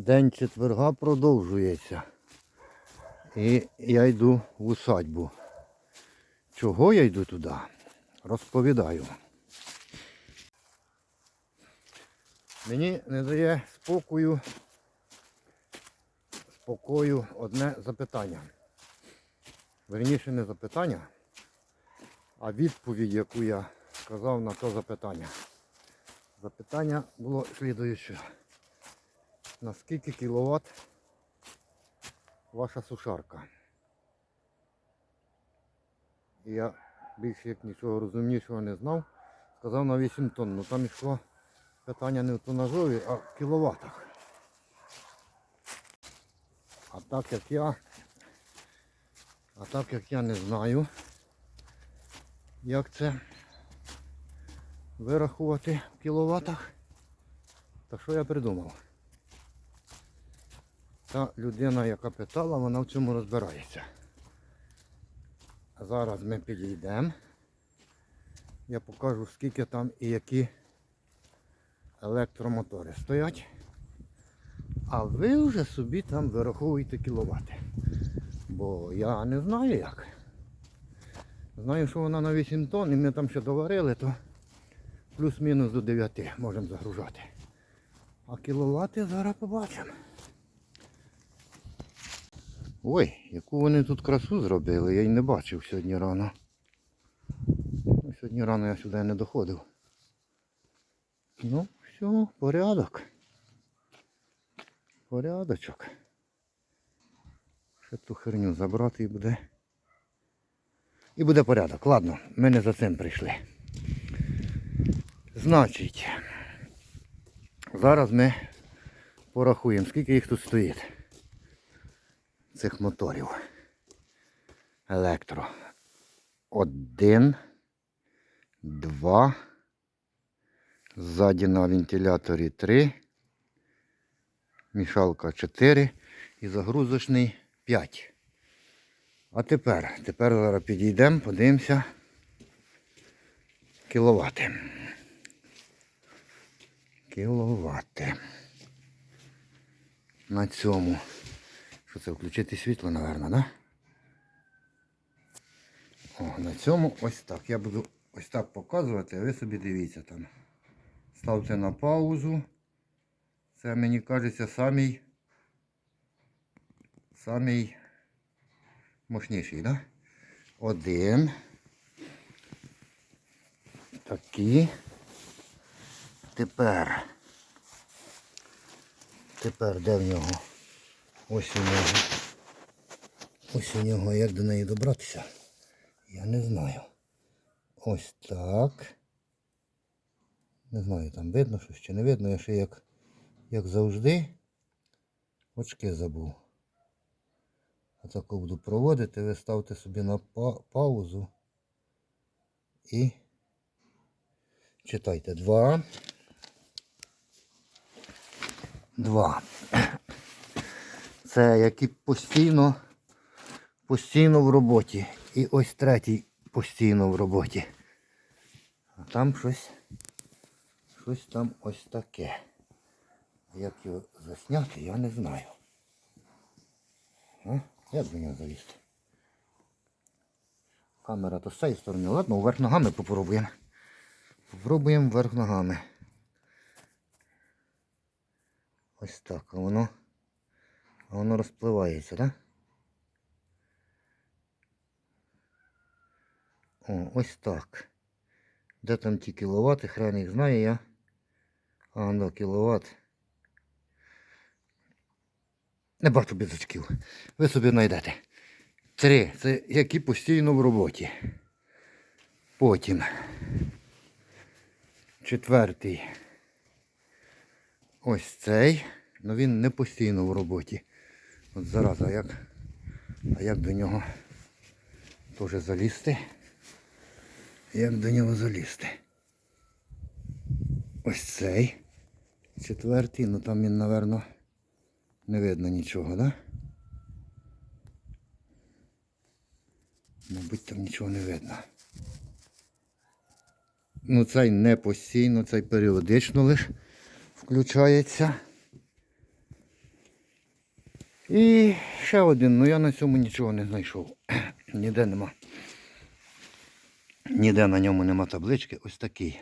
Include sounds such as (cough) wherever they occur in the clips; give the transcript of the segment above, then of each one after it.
День четверга продовжується. І я йду в усадьбу. Чого я йду туди? Розповідаю. Мені не дає спокою, спокою одне запитання. Верніше не запитання, а відповідь, яку я сказав на то запитання. Запитання було слідуюче. На скільки кіловат ваша сушарка? Я більше як нічого розумнішого не знав. Сказав на 8 тонн. Ну там йшло питання не в тонажові, а в кіловатах. А так як я, а так як я не знаю, як це вирахувати в кіловатах, то що я придумав? Та людина, яка питала, вона в цьому розбирається. Зараз ми підійдемо. Я покажу, скільки там і які електромотори стоять. А ви вже собі там вираховуєте кіловати. Бо я не знаю як. Знаю, що вона на 8 тонн і ми там ще доварили, то плюс-мінус до 9 можемо загружати. А кіловати зараз побачимо. Ой, яку вони тут красу зробили, я й не бачив сьогодні рано. Ну, Сьогодні рано я сюди не доходив. Ну, все, порядок. Порядочок. Ще ту херню забрати і буде. І буде порядок. Ладно, ми не за цим прийшли. Значить, зараз ми порахуємо, скільки їх тут стоїть. Цих моторів. Електро. Один, два. Ззаді на вентиляторі три. Мішалка 4 і загрузочний 5. А тепер, тепер зараз підійдемо, подивимося кіловати. Кіловати. На цьому. Що це, включити світло, напевно, да? О, на цьому ось так. Я буду ось так показувати, а ви собі дивіться там. Ставте на паузу. Це мені кажеться самий самий мощніший, да? Один. Такі. Тепер. Тепер де в нього? Ось у нього. Ось у нього як до неї добратися. Я не знаю. Ось так. Не знаю, там видно щось чи не видно. Я ще як, як завжди очки забув. А так буду проводити, ви ставте собі на па- паузу і читайте. Два. Два. Це які постійно, постійно в роботі. І ось третій постійно в роботі. А там щось, щось там ось таке. Як його засняти, я не знаю. А? Як до нього залізти? Камера то з цієї сторони. Ладно, вверх ногами попробуємо. Попробуємо вверх ногами. Ось так, воно, воно розпливається, так? О, ось так. Де там ті кіловати, хрен їх знає я. А, ну, кіловат. Не бачу без очків. Ви собі знайдете. Три. Це які постійно в роботі. Потім. Четвертий. Ось цей. Ну він не постійно в роботі. От зараз, а як, а як до нього теж залізти? Як до нього залізти? Ось цей. Четвертий, ну там він, напевно, не видно нічого, да? Мабуть, там нічого не видно. Ну цей не постійно, цей періодично лише включається. І ще один, ну я на цьому нічого не знайшов. (clears throat) Ніде нема. Ніде на ньому нема таблички. Ось такий.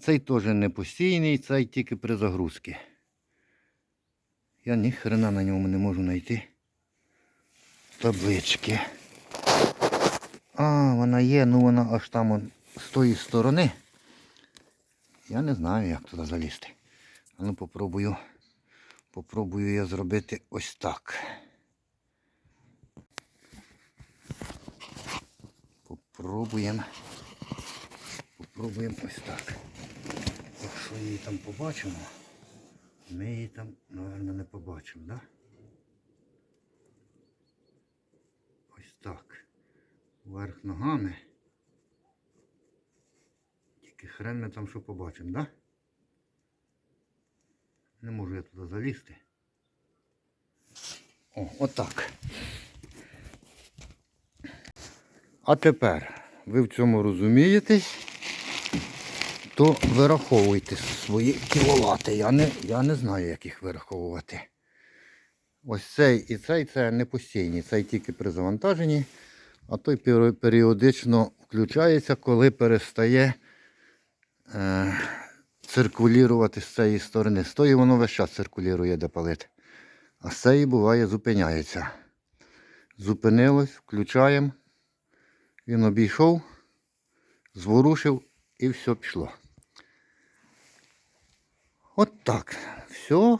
Цей теж не постійний, цей тільки при загрузці. Я ні хрена на ньому не можу знайти таблички. А, вона є, ну вона аж там он, з тої сторони. Я не знаю, як туди залізти. А ну попробую. Попробую я зробити ось так. Попробуємо. Попробуємо ось так. Якщо її там побачимо, ми її там, мабуть, не побачимо, так? Да? Ось так. Вверх ногами. Тільки хрен ми там що побачимо, так? Да? Не можу я туди залізти. О, отак. А тепер ви в цьому розумієтесь, то вираховуйте свої кіловати. Я не, я не знаю, як їх вираховувати. Ось цей і цей це не постійні, цей тільки при завантаженні, а той періодично включається, коли перестає е, циркулірувати з цієї сторони. З тої воно весь час циркулює, де палити. А з цієї буває зупиняється. Зупинилось, включаємо. Він обійшов, зворушив і все пішло. От так. Все.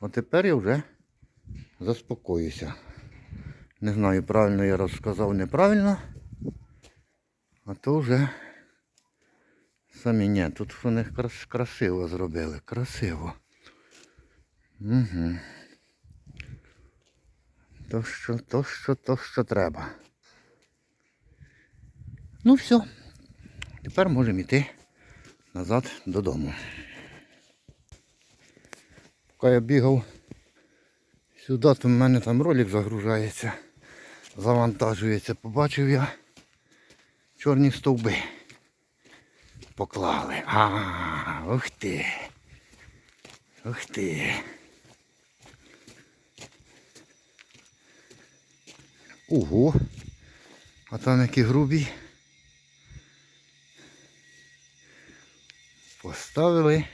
А тепер я вже заспокоюся. Не знаю, правильно я розказав, неправильно. А то вже самі ні. Тут вони крас- красиво зробили. Красиво. Угу. То що, то що, то що треба. Ну все. Тепер можемо йти назад додому. Поки я бігав сюди, то в мене там ролик загружається, завантажується. Побачив я чорні стовби. Поклали. А, ух ти. Ух ти. Ого. А там які грубі. Поставили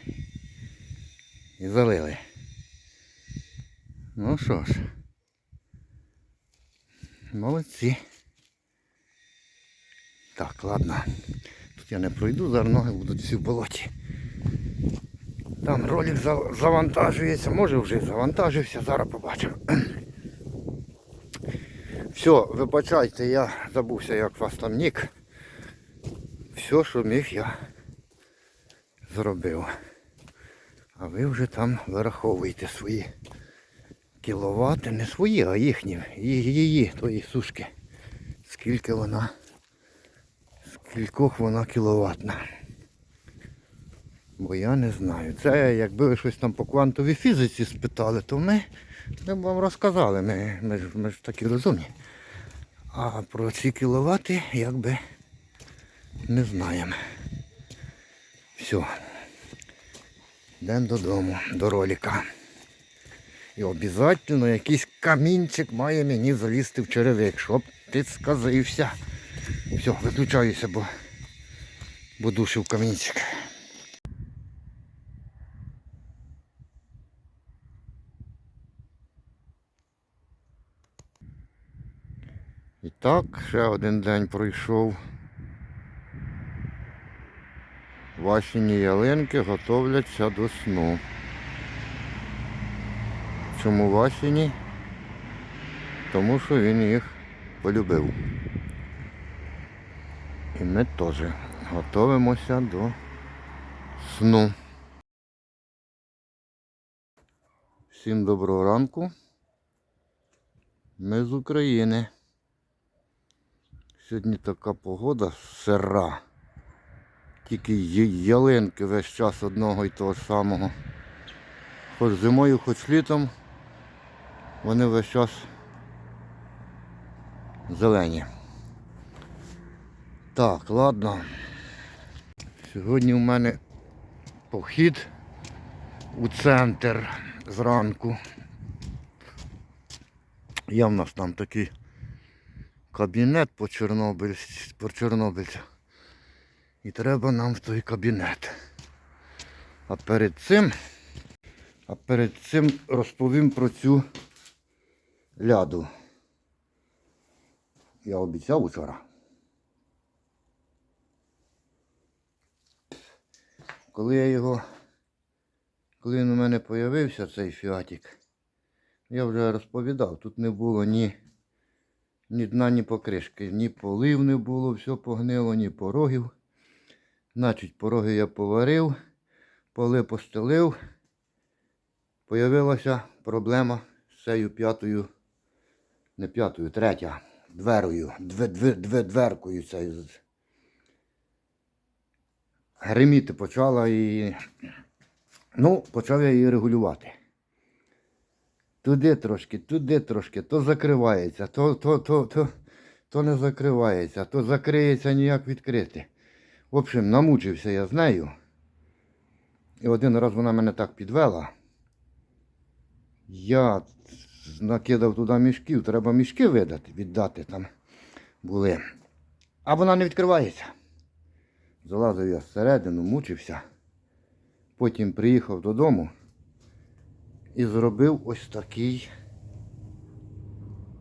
і залили. Ну що ж. Молодці. Так, ладно. Я не пройду, зараз ноги будуть всі в болоті. Там ролик завантажується, може вже завантажився, зараз побачимо. Все, вибачайте, я забувся, як вас там нік. Все, що міг, я зробив. А ви вже там вираховуєте свої кіловати, не свої, а їхні, її тої сушки. Скільки вона, скількох вона кіловатна. Бо я не знаю. Це якби ви щось там по квантовій фізиці спитали, то ми, ми б вам розказали, ми, ми, ж, ми ж такі розумні. А про ці кіловати якби не знаємо. Все. Йдемо додому, до ролика. І обов'язково якийсь камінчик має мені залізти в черевик, щоб підсказився. Все, виключаюся, бо, бо душив камінчик. І так, ще один день пройшов. Васіні ялинки готовляться до сну. Чому Васіні? Тому що він їх полюбив. Ми теж готуємося до сну. Всім доброго ранку. Ми з України. Сьогодні така погода сира. Тільки ялинки весь час одного і того самого. Хоч зимою, хоч літом. Вони весь час зелені. Так, ладно. Сьогодні у мене похід у центр зранку. Є в нас там такий кабінет по Чорнобильсь, по Чорнобильцю. І треба нам в той кабінет. А перед цим, а перед цим розповім про цю ляду. Я обіцяв учора. Коли я його, коли він у мене з'явився, цей фіатік, я вже розповідав, тут не було ні, ні дна, ні покришки, ні полив не було, все погнило, ні порогів. Значить, пороги я поварив, поли постелив. Появилася проблема з цією п'ятою, не п'ятою, третя, дверою, две, две, две, дверкою цією. Гриміти почала і. Ну, почав я її регулювати. Туди трошки, туди трошки, то закривається, то, то, то, то, то не закривається, то закриється ніяк відкрити. В общем, намучився я з нею. І один раз вона мене так підвела. Я накидав туди мішків, треба мішки видати, віддати там були. А вона не відкривається. Залазив я всередину, мучився. Потім приїхав додому і зробив ось такий.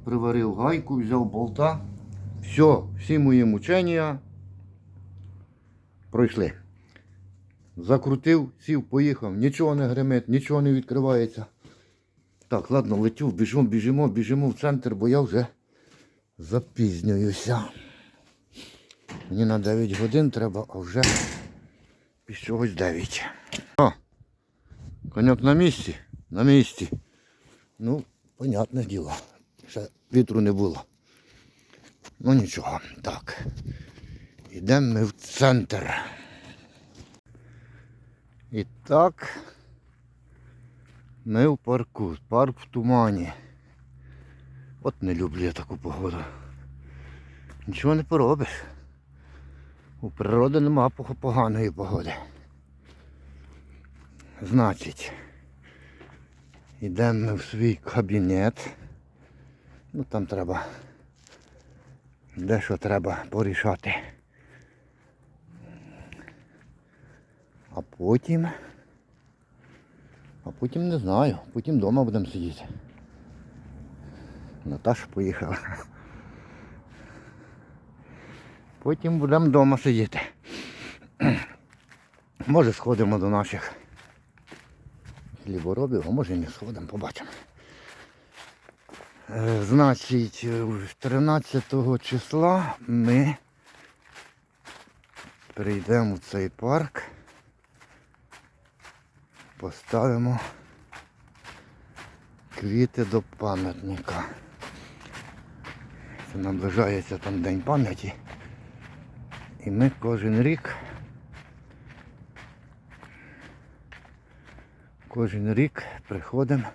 Приварив гайку, взяв болта. Все, всі мої мучення пройшли. Закрутив, сів, поїхав, нічого не гримить, нічого не відкривається. Так, ладно, летю, біжимо, біжимо, біжимо в центр, бо я вже запізнююся. Мені на 9 годин треба, а вже під 9. О, коньок на місці? На місці. Ну, понятне діло. Ще вітру не було. Ну нічого. Так. Йдемо ми в центр. І так. Ми в парку. Парк в тумані. От не люблю я таку погоду. Нічого не поробиш. У природи нема поганої погоди. Значить, йдемо ми в свій кабінет. Ну там треба дещо треба порішати. А потім. А потім не знаю. Потім вдома будемо сидіти. Наташа поїхала. Потім будемо вдома сидіти. Може сходимо до наших хліборобів, а може не сходимо, побачимо. Е, Значить, е, 13 числа ми прийдемо в цей парк, поставимо квіти до пам'ятника. Це наближається там День пам'яті. І ми кожен рік кожен рік приходимо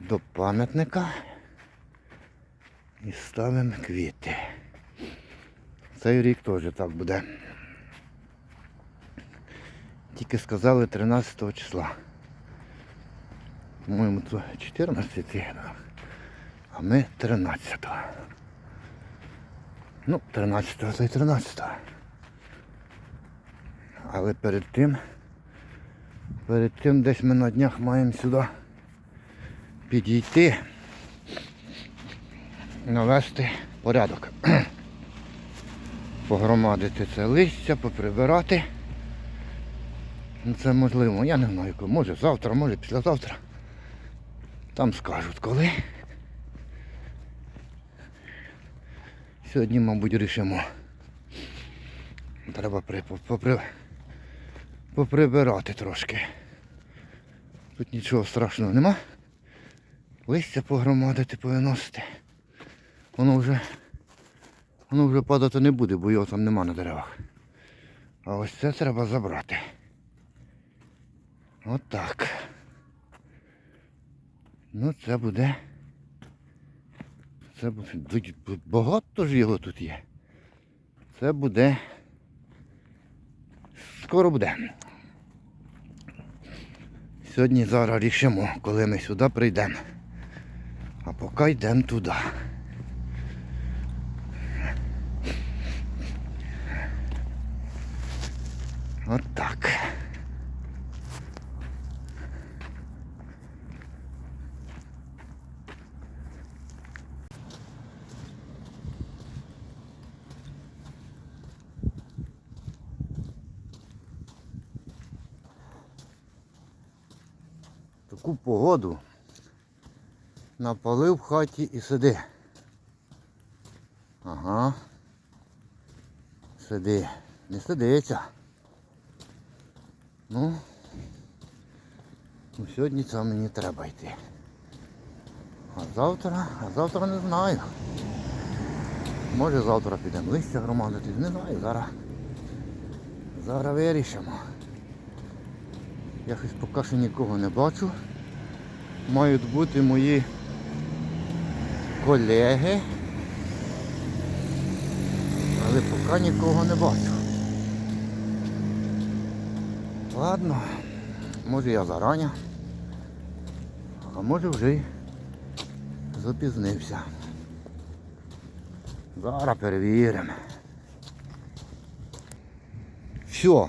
до пам'ятника і ставимо квіти. Цей рік теж так буде. Тільки сказали 13 числа. По-моєму, то 14, а ми 13. Ну, 13 то й 13. Але перед тим, перед тим десь ми на днях маємо сюди підійти, навести порядок. (clears throat) Погромадити це листя, поприбирати. Ну, Це можливо, я не знаю, може завтра, може післязавтра. Там скажуть коли. Сьогодні, мабуть, рішимо. Треба при, попри, поприбирати трошки. Тут нічого страшного нема. Листя погромадити, повиносити. Воно вже воно вже падати не буде, бо його там нема на деревах. А ось це треба забрати. От. Ну це буде. Це. Багато ж його тут є. Це буде. Скоро буде. Сьогодні зараз рішимо, коли ми сюди прийдемо. А поки йдемо туди. От. Таку погоду напалив в хаті і сиди. Ага. Сиди. Не сидиться. Ну, ну сьогодні це мені треба йти. А завтра, а завтра не знаю. Може завтра підемо листя громадити, не знаю, зараз. Зараз вирішимо. Я щось поки що нікого не бачу. Мають бути мої колеги. Але поки нікого не бачу. Ладно, може я зарані, а може вже й запізнився. Зараз перевіримо. Все.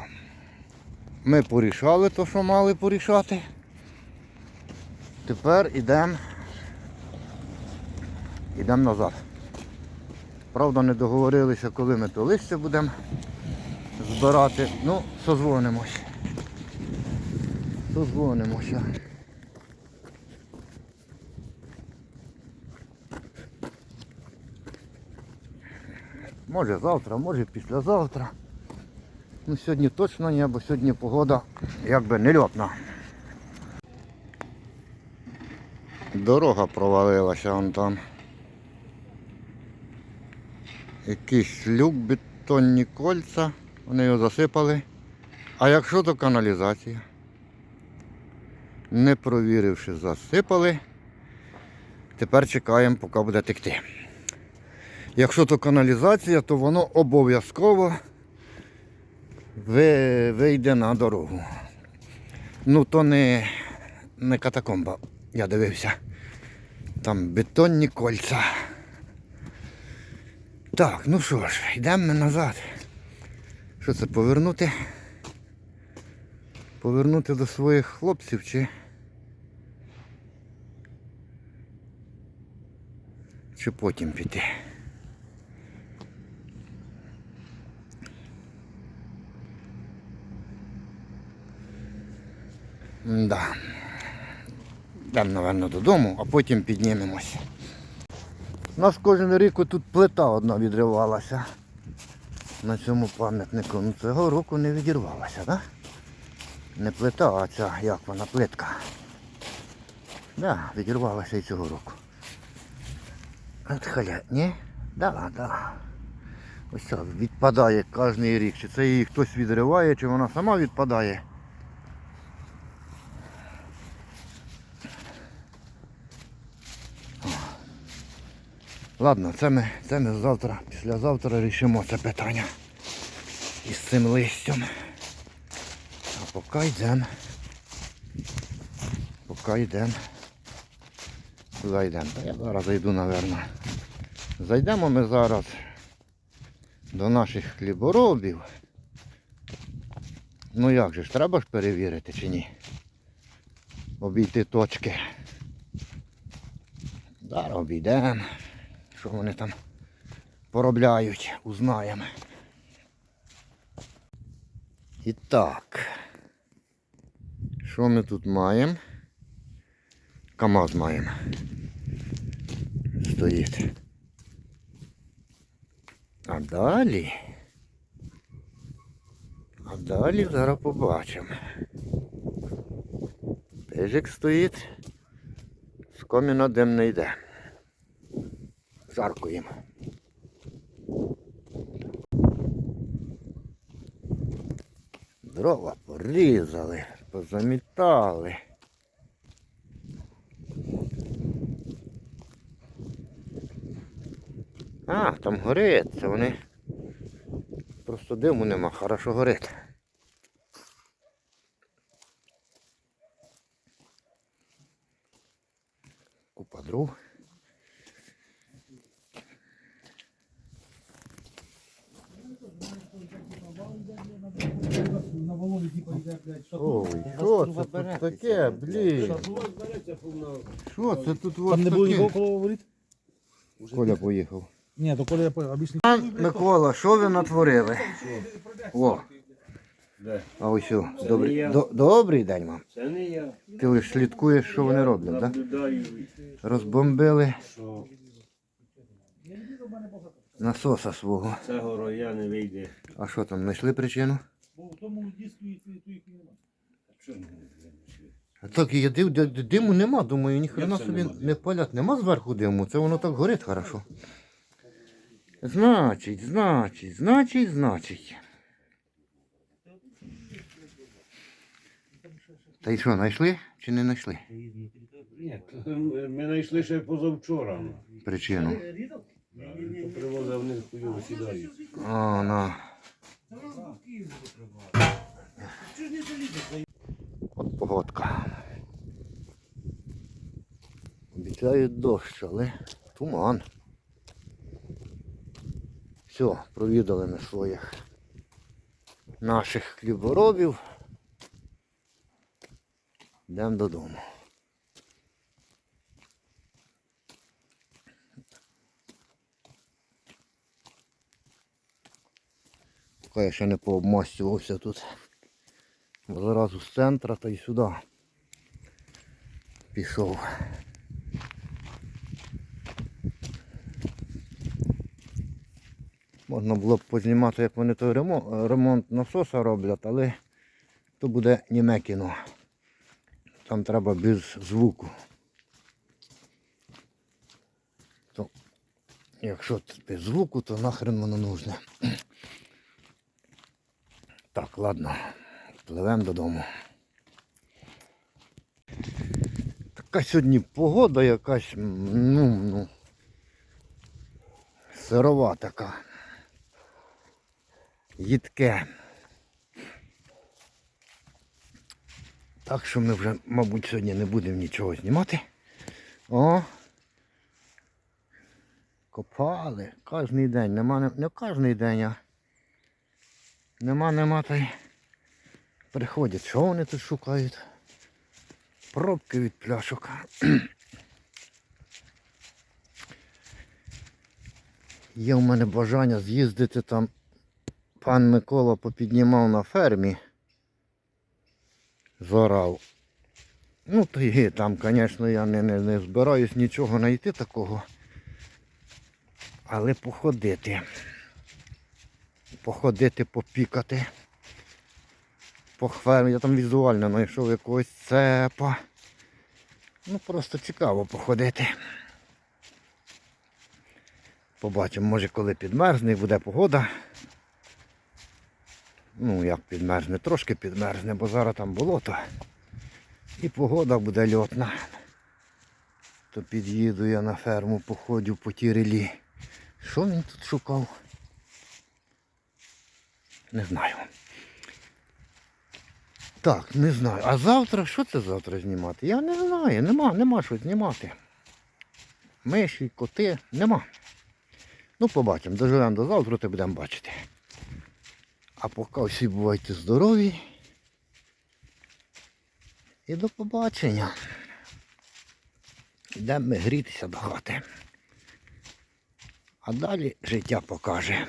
Ми порішали те, що мали порішати. Тепер йдемо йдемо назад. Правда, не договорилися, коли ми то листя будемо збирати. Ну, созвонимось. Созвонимося. Може завтра, може післязавтра. Ну сьогодні точно ні, бо сьогодні погода якби не льотна. Дорога провалилася вон там. Якийсь люк, бетонні кольця, вони його засипали. А якщо то каналізація? Не провіривши, засипали. Тепер чекаємо, поки буде текти. Якщо то каналізація, то воно обов'язково вийде на дорогу. Ну то не, не катакомба, я дивився. Там бетонні кольця. Так, ну що ж, йдемо ми назад. Що це, повернути? Повернути до своїх хлопців чи. Чи потім піти? Да. Йдемо, напевно, додому, а потім піднімемось. У нас кожен рік тут плита одна відривалася на цьому пам'ятнику. Ну цього року не відірвалася? Да? Не плита, а ця як вона плитка. Да, відірвалася і цього року. От халя, ні? Да, да. Ось це відпадає кожен рік. Чи це її хтось відриває, чи вона сама відпадає. Ладно, це ми, це ми завтра, післязавтра рішимо це питання із цим листям. А поки йдемо. Поки йдемо. Куди йдемо? Та я зараз зайду, напевно. Зайдемо ми зараз до наших хліборобів. Ну як же ж, треба ж перевірити чи ні? Обійти точки. Зараз обійдемо. Що вони там поробляють, узнаємо. І так. Що ми тут маємо? КАМАЗ маємо. Стоїть. А далі. А далі зараз побачимо. Пежик стоїть. З коміна дим не йде. Жарко їм. Дрова порізали, позамітали. А, там горить, це вони. Просто диму нема, хорошо горить. Купа дров. На Волові типа йде, блядь, Ой, що це тут таке, блін? Що це тут у вас Там не було нікого коло воріт? Коля поїхав. Ні, то коли я понял, обічний. Пан Микола, що ви натворили? О, Де? а ось що, добрий, до- добрий день вам. Це не я. Ти лише слідкуєш, що вони роблять, так? Наблюдаю, Розбомбили що насоса свого. цього роя не вийде. А що там, знайшли причину? Бо в тому диску і ту їх немає. Чому? Так і я див, диму нема, думаю, ніхрена це собі нема? не палять. Нема зверху диму, це воно так горить хорошо. Значить, значить, значить, значить. Та й що, знайшли чи не знайшли Ні, ми знайшли ще позавчора. ну. причину? Да, То привозив вони хуйово сідають. А, на. От погодка. Обіцяють дощ, але туман. Все, провідали ми своїх наших хліборобів. Йдемо додому. Поки я ще не пообмастювався тут. Зразу з центра та й сюди пішов. Можна було б познімати, як вони той ремонт, ремонт насоса роблять, але то буде німе кіно. Там треба без звуку. То, якщо без звуку, то нахрен воно нужне. Так, ладно, пливемо додому. Така сьогодні погода якась, ну, ну, сирова така. Їдке. Так що ми вже, мабуть, сьогодні не будемо нічого знімати. О! Копали кожен день. Нема, не, не кожен день, а Нема, нема та й приходять. Що вони тут шукають? Пробки від пляшок. (clears throat) Є в мене бажання з'їздити там. Пан Микола попіднімав на фермі. Зорав. Ну, то і там, звісно, я не, не, не збираюсь нічого знайти такого. Але походити походити, попікати. Похвер... Я там візуально знайшов якогось цепа. Ну просто цікаво походити. Побачимо, може коли підмерзне буде погода. Ну як підмерзне, трошки підмерзне, бо зараз там болото. І погода буде льотна. То під'їду я на ферму, походю по тій релі. Що він тут шукав? Не знаю. Так, не знаю. А завтра, що це завтра знімати? Я не знаю, нема, нема що знімати. Миші, коти, нема. Ну, побачимо, доживемо до завтра, то будемо бачити. А поки всі бувайте здорові. І до побачення. Йдемо ми грітися до хати. А далі життя покаже.